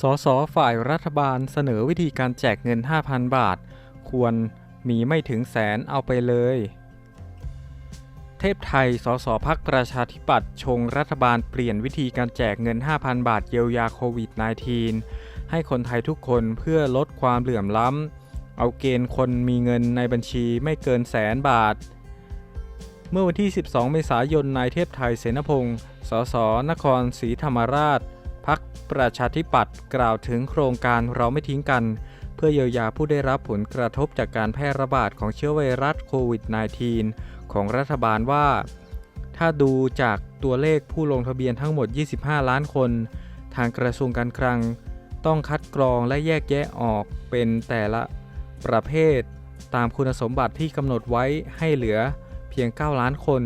สสฝ่ายรัฐบาลเสนอวิธีการแจกเงิน 5,000 บาท ควรมีไม่ถึงแสนเอาไปเลย เทพไทย สสพักประชาธิปัตย์ชงรัฐบาลเปลี่ยนวิธีการแจกเงิน 5,000 บาทเยียวยาโควิด -19 ให้คนไทยทุกคนเพื่อลดความเหลื่อมล้ำ เอาเกณฑ์คนมีเงินในบัญชีไม่เกินแสนบาท เมื่อวันที่ 12 เมษายนนายเทพไทยเสนพงศ์ สส นครศรีธรรมราช พักประชาธิปัตย์กล่าวถึงโครงการเราไม่ทิ้งกัน เพื่อเยียวยาผู้ได้รับผลกระทบจากการแพร่ระบาดของเชื้อไวรัสโควิด -19 ของรัฐบาลว่า ถ้าดูจากตัวเลขผู้ลงทะเบียนทั้งหมด 25 ล้านคน ทางกระทรวงการคลัง ต้องคัดกรองและแยกแยะออกเป็นแต่ละประเภท ตามคุณสมบัติที่กำหนดไว้ให้เหลือเพียง 9 ล้านคน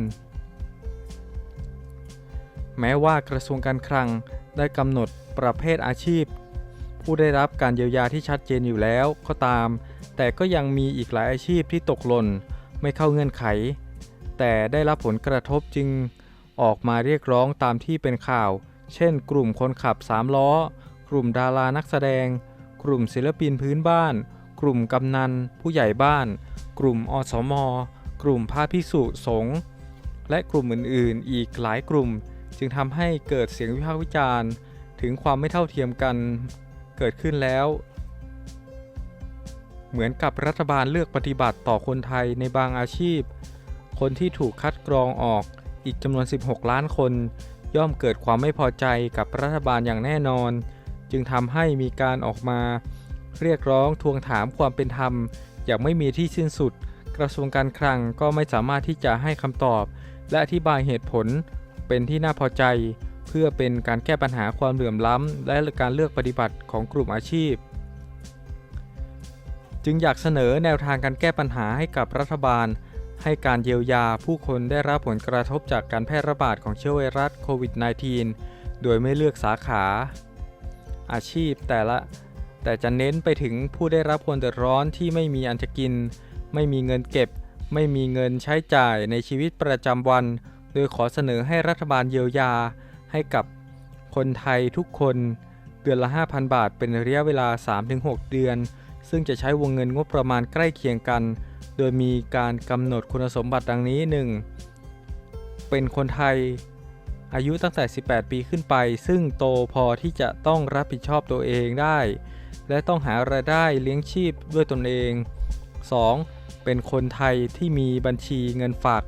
แม้ว่ากระทรวงการคลัง ได้กำหนดประเภทอาชีพ ผู้ได้รับการเยียวยาที่ชัดเจนอยู่แล้วก็ตาม แต่ก็ยังมีอีกหลายอาชีพที่ตกหล่นไม่เข้าเงื่อนไข แต่ได้รับผลกระทบจึงออกมาเรียกร้องตามที่เป็นข่าว เช่น กลุ่มคนขับสามล้อ กลุ่มดารานักแสดง กลุ่มศิลปินพื้นบ้าน กลุ่มกำนัน ผู้ใหญ่บ้าน กลุ่มอสม กลุ่มพระพิสุสงฆ์ และกลุ่มอื่น ๆ อีกหลายกลุ่ม จึงทำให้เกิดเสียงวิพากษ์วิจารณ์ ถึงความไม่เท่าเทียมกันเกิดขึ้นแล้ว เหมือนกับรัฐบาลเลือกปฏิบัติต่อคนไทยในบางอาชีพ คนที่ถูกคัดกรองออกอีกจำนวน 16 ล้านคน ย่อมเกิดความไม่พอใจกับรัฐบาลอย่างแน่นอน จึงทำให้มีการออกมา เรียกร้องทวงถามความเป็นธรรม อย่างไม่มีที่สิ้นสุด กระทรวงการคลังก็ไม่สามารถที่จะให้คำตอบ และอธิบายเหตุผล เป็นที่น่าพอใจ เพื่อเป็นการแก้ปัญหาความเหลื่อมล้ำ และการเลือกปฏิบัติของกลุ่มอาชีพ จึงอยากเสนอแนวทางการแก้ปัญหาให้กับรัฐบาล ให้การเยียวยาผู้คนได้รับผลกระทบจากการแพร่ระบาดของเชื้อไวรัสโควิด -19 โดยไม่เลือกสาขา อาชีพแต่ละแต่จะเน้นไปถึงผู้ได้รับความเดือดร้อนที่ไม่มีอันจะกิน ไม่มีเงินเก็บ ไม่มีเงินใช้จ่ายในชีวิตประจำวัน โดยขอเสนอให้รัฐบาลเยียวยาให้กับคนไทยทุกคนเดือนละ 5,000 บาท เป็นระยะเวลา 3-6 เดือน ซึ่งจะใช้วงเงินงบประมาณใกล้เคียงกัน โดยมีการกำหนดคุณสมบัติดังนี้ 1. เป็นคนไทยอายุตั้งแต่ 18 ปีขึ้นไป ซึ่งโตพอที่จะต้องรับผิดชอบตัวเองได้ และต้องหารายได้เลี้ยงชีพด้วยตนเอง 2. เป็นคนไทยที่มีบัญชีเงินฝาก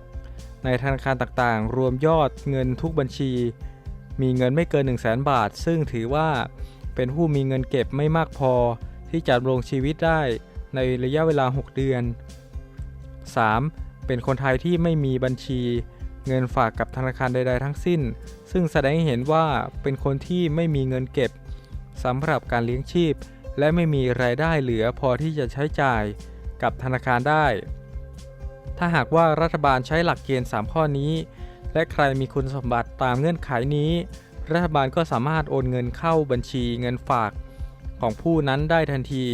ในธนาคารต่างๆ รวมยอดเงินทุกบัญชี มีเงินไม่เกิน 1 0 0 0 0แบาท ซึ่งถือว่าเป็นผู้มีเงินเก็บไม่มากพอที่จะดำรงชีวิตได้ในระยะเวลา 6 เดือน 3. เป็นคนไทยที่ไม่มีบัญชี เงินฝากกับธนาคารใด ๆ ทั้งสิ้น ซึ่งแสดงให้เห็นว่าเป็นคนที่ไม่มีเงินเก็บสำหรับการเลี้ยงชีพ และไม่มีรายได้เหลือพอที่จะใช้จ่ายกับธนาคารได้ ถ้าหากว่ารัฐบาลใช้หลักเกณฑ์ 3 ข้อนี้ และใครมีคุณสมบัติตามเงื่อนไขนี้ รัฐบาลก็สามารถโอนเงินเข้าบัญชีเงินฝาก ของผู้นั้นได้ทันที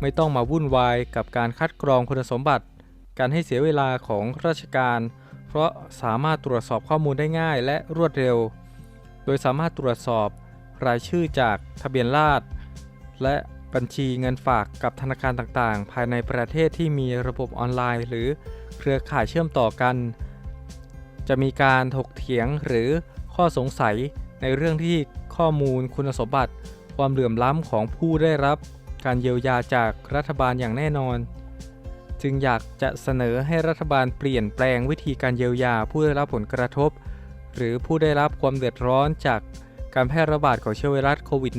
ไม่ต้องมาวุ่นวายกับการคัดกรองคุณสมบัติ การให้เสียเวลาของราชการ เพราะสามารถตรวจสอบข้อมูลได้ง่ายและรวดเร็ว โดยสามารถตรวจสอบรายชื่อจากทะเบียนราษฎรและ บัญชีเงินฝากกับธนาคารต่างๆ ภายในประเทศที่มีระบบออนไลน์ หรือเครือข่ายเชื่อมต่อกัน จะมีการถกเถียงหรือข้อสงสัยในเรื่องที่ข้อมูลคุณสมบัติ ความเหลื่อมล้ำของผู้ได้รับ การเยียวยาจากรัฐบาลอย่างแน่นอน จึงอยากจะเสนอให้รัฐบาลเปลี่ยนแปลงวิธีการเยียวยาผู้ได้รับผลกระทบ หรือผู้ได้รับความเดือดร้อนจากการแพร่ระบาดของเชื้อไวรัสโควิด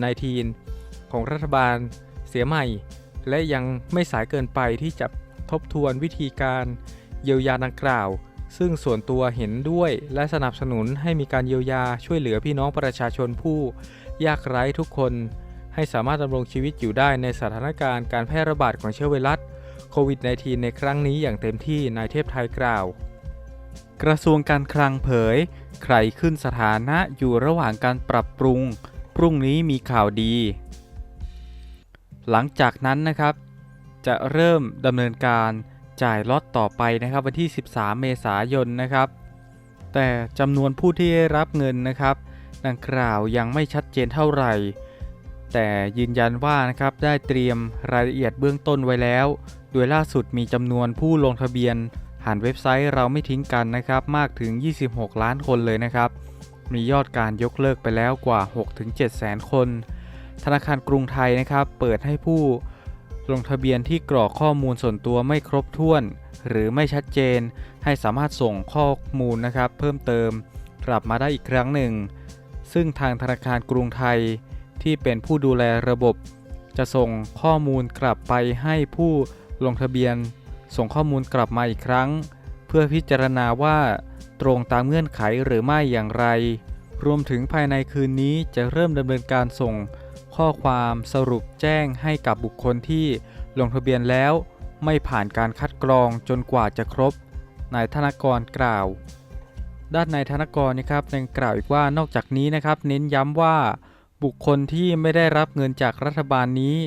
-19 ของรัฐบาล สียใหม่ และยังไม่สายเกินไปที่จะทบทวนวิธีการเยียวยาดังกล่าว ซึ่งส่วนตัวเห็นด้วยและสนับสนุนให้มีการเยียวยาช่วยเหลือพี่น้องประชาชนผู้ ยากไร้ทุกคน ให้สามารถดำรงชีวิตอยู่ได้ในสถานการณ์การแพร่ระบาดของเชื้อไวรัสโควิด -19 ในครั้งนี้อย่างเต็มที่นายเทพไทยกล่าว กระทรวงการคลังเผย ใครขึ้นสถานะอยู่ระหว่างการปรับปรุง พรุ่งนี้มีข่าวดี หลังจากนั้นนะครับ จะเริ่มดำเนินการจ่ายล็อตต่อไปนะครับ วันที่ 13 เมษายนนะครับ แต่จำนวนผู้ที่ได้รับเงินนะครับ ดังกล่าวยังไม่ชัดเจนเท่าไหร่ แต่ยืนยันว่านะครับได้เตรียมรายละเอียดเบื้องต้นไว้แล้ว โดยล่าสุดมีจำนวนผู้ลงทะเบียนผ่านเว็บไซต์เราไม่ทิ้งกันนะครับ มากถึง 26 ล้านคนเลยนะครับ มียอดการยกเลิกไปแล้วกว่า 6-7 แสนคน ธนาคารกรุงไทยนะครับ เปิดให้ผู้ลงทะเบียนที่กรอกข้อมูลส่วนตัวไม่ครบถ้วน หรือไม่ชัดเจน ให้สามารถส่งข้อมูลนะครับ เพิ่มเติมกลับมาได้อีกครั้งหนึ่ง ซึ่งทางธนาคารกรุงไทย ที่เป็นผู้ดูแลระบบ จะส่งข้อมูลกลับไปให้ผู้ลงทะเบียน ส่งข้อมูลกลับมาอีกครั้ง เพื่อพิจารณาว่าตรงตามเงื่อนไขหรือไม่อย่างไร รวมถึงภายในคืนนี้จะเริ่มดำเนินการส่ง ข้อความสรุปแจ้งให้กับบุคคลที่ลงทะเบียนแล้ว ไม่ผ่านการคัดกรองจนกว่าจะครบนายธนกรกล่าว ด้านนายธนกรนะครับยังกล่าวอีกว่านอกจากนี้นะครับเน้นย้ำว่า บุคคลที่ไม่ได้รับเงินจากรัฐบาลนี้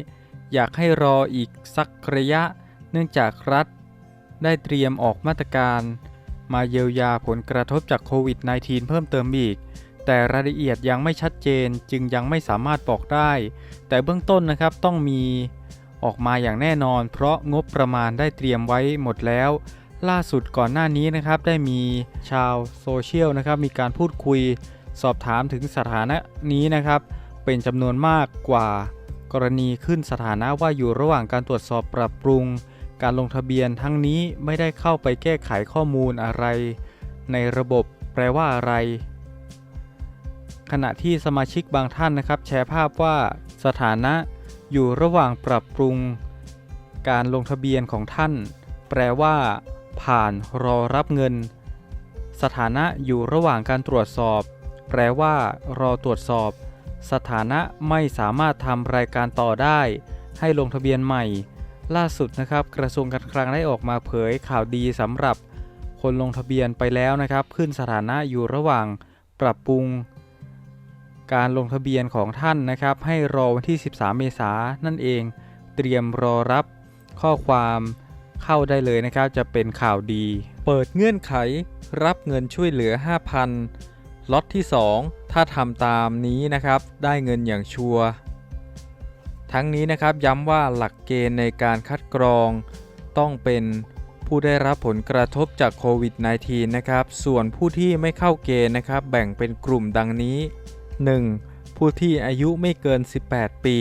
อยากให้รออีกสักระยะ เนื่องจากรัฐ ได้เตรียมออกมาตรการ มาเยียวยาผลกระทบจากโควิด -19 เพิ่มเติมอีก แต่รายละเอียดยังไม่ชัดเจนจึงยังไม่สามารถบอกได้ แต่เบื้องต้นนะครับต้องมีออกมาอย่างแน่นอน เพราะงบประมาณได้เตรียมไว้หมดแล้ว ล่าสุดก่อนหน้านี้นะครับได้มีชาวโซเชียลนะครับมีการพูดคุยสอบถามถึงสถานะนี้นะครับ เป็นจำนวนมากกว่ากรณีขึ้นสถานะว่าอยู่ระหว่างการตรวจสอบปรับปรุง การลงทะเบียนทั้งนี้ไม่ได้เข้าไปแก้ไขข้อมูลอะไร ในระบบแปลว่าอะไร ขณะที่สมาชิกบางท่านนะครับแชร์ภาพว่าสถานะอยู่ระหว่างปรับปรุง การลงทะเบียนของท่าน แปลว่า ผ่านรอรับเงิน สถานะอยู่ระหว่างการตรวจสอบ แปลว่า รอตรวจสอบ สถานะไม่สามารถทำรายการต่อได้ ให้ลงทะเบียนใหม่ ล่าสุดนะครับ กระทรวงการคลังได้ออกมาเผยข่าวดีสำหรับ คนลงทะเบียนไปแล้วนะครับ ขึ้นสถานะอยู่ระหว่าง ปรับปรุง การลงทะเบียนของท่านนะครับ ให้รอวันที่ 13 เมษายนนั่นเอง เตรียมรอรับข้อความเข้าได้เลยนะครับ จะเป็นข่าวดี เปิดเงื่อนไข รับเงินช่วยเหลือ 5,000ล็อตที่ 2 ถ้าทำตามนี้นะครับ ได้เงินอย่างชัวร์ทั้งนี้นะครับย้ำว่าหลักเกณฑ์ในการคัดกรอง ต้องเป็นผู้ได้รับผลกระทบจากโควิด -19 นะครับ ส่วนผู้ที่ไม่เข้าเกณฑ์นะครับ แบ่งเป็นกลุ่มดังนี้ 1. ผู้ที่อายุไม่เกิน 18 ปี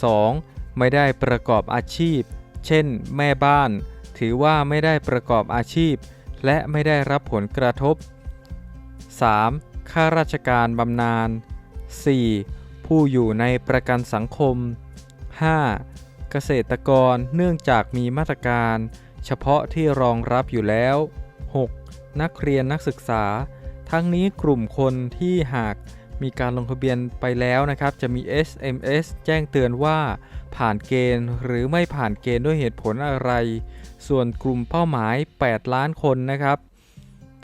2. ไม่ได้ประกอบอาชีพ เช่น แม่บ้าน ถือว่าไม่ได้ประกอบอาชีพ และไม่ได้รับผลกระทบ 3. ข้าราชการบำนาญ 4. ผู้อยู่ในประกันสังคม 5. เกษตรกรเนื่องจากมีมาตรการ เฉพาะที่รองรับอยู่แล้ว 6. นักเรียนนักศึกษา ทั้งนี้กลุ่มคนที่หาก มีการลงทะเบียนไปแล้วนะครับ จะมี SMS แจ้งเตือนว่าผ่านเกณฑ์หรือไม่ผ่านเกณฑ์ด้วยเหตุผลอะไร ส่วนกลุ่มเป้าหมาย 8 ล้านคนนะครับ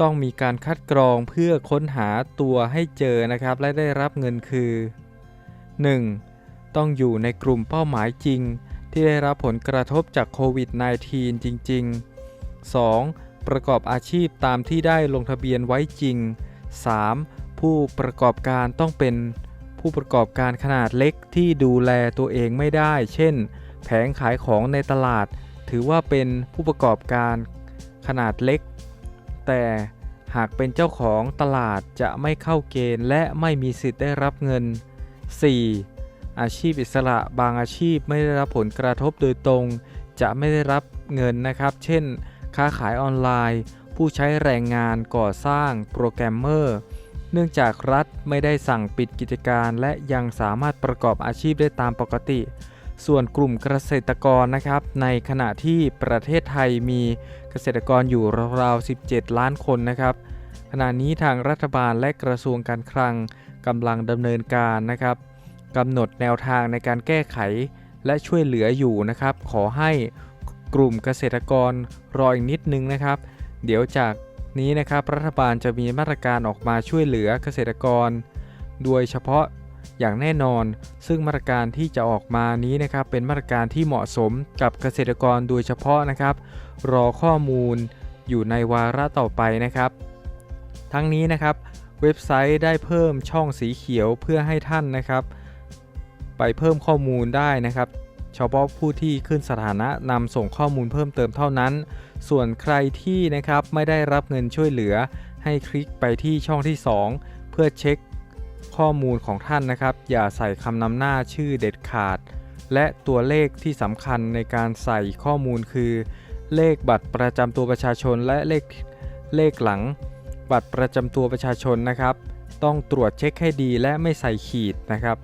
ต้องมีการคัดกรองเพื่อค้นหาตัวให้เจอนะครับ และได้รับเงินคือ 1. ต้องอยู่ในกลุ่มเป้าหมายจริง ที่ได้รับผลกระทบจากโควิด -19 จริง ๆ 2. ประกอบอาชีพตามที่ได้ลงทะเบียนไว้จริง 3. ผู้ประกอบการต้องเป็นผู้ประกอบการขนาดเล็กที่ดูแลตัวเองไม่ได้ เช่น แผงขายของในตลาด ถือว่าเป็นผู้ประกอบการขนาดเล็ก แต่หากเป็นเจ้าของตลาดจะไม่เข้าเกณฑ์ และไม่มีสิทธิ์ได้รับเงิน 4. อาชีพอิสระบางอาชีพไม่ได้รับผลกระทบโดยตรง จะไม่ได้รับเงินนะครับ เช่น ค้าขายออนไลน์ ผู้ใช้แรงงานก่อสร้างโปรแกรมเมอร์ เนื่องจากรัฐไม่ได้สั่งปิดกิจการและยังสามารถประกอบอาชีพได้ตามปกติ ส่วนกลุ่มเกษตรกรนะครับ ในขณะที่ประเทศไทยมีเกษตรกรอยู่ราวๆ 17 ล้านคนนะครับ ขณะนี้ทางรัฐบาลและกระทรวงการคลังกำลังดำเนินการนะครับกำหนดแนวทางในการแก้ไขและช่วยเหลืออยู่นะครับ ขอให้กลุ่มเกษตรกรรออีกนิดนึงนะครับ เดี๋ยวจาก นี้นะครับรัฐบาลจะมีมาตรการออกมาช่วยเหลือเกษตรกร โดยเฉพาะอย่างแน่นอน ซึ่งมาตรการที่จะออกมานี้นะครับเป็นมาตรการที่เหมาะสมกับเกษตรกรโดยเฉพาะนะครับ รอข้อมูลอยู่ในวาระต่อไปนะครับ ทั้งนี้นะครับ เว็บไซต์ได้เพิ่มช่องสีเขียวเพื่อให้ท่านนะครับ ไปเพิ่มข้อมูลได้นะครับ เฉพาะผู้ที่ขึ้นสถานะนำส่งข้อมูลเพิ่มเติมเท่านั้น ส่วนใครที่นะครับไม่ได้รับเงินช่วยเหลือ ให้คลิกไปที่ช่องที่ 2 เพื่อเช็คข้อมูลของท่านนะครับ อย่าใส่คำนำหน้าชื่อเด็ดขาด และตัวเลขที่สำคัญในการใส่ข้อมูลคือ เลขบัตรประจำตัวประชาชนและเลขเลขหลัง บัตรประจำตัวประชาชนนะครับ ต้องตรวจเช็คให้ดีและไม่ใส่ขีดนะครับ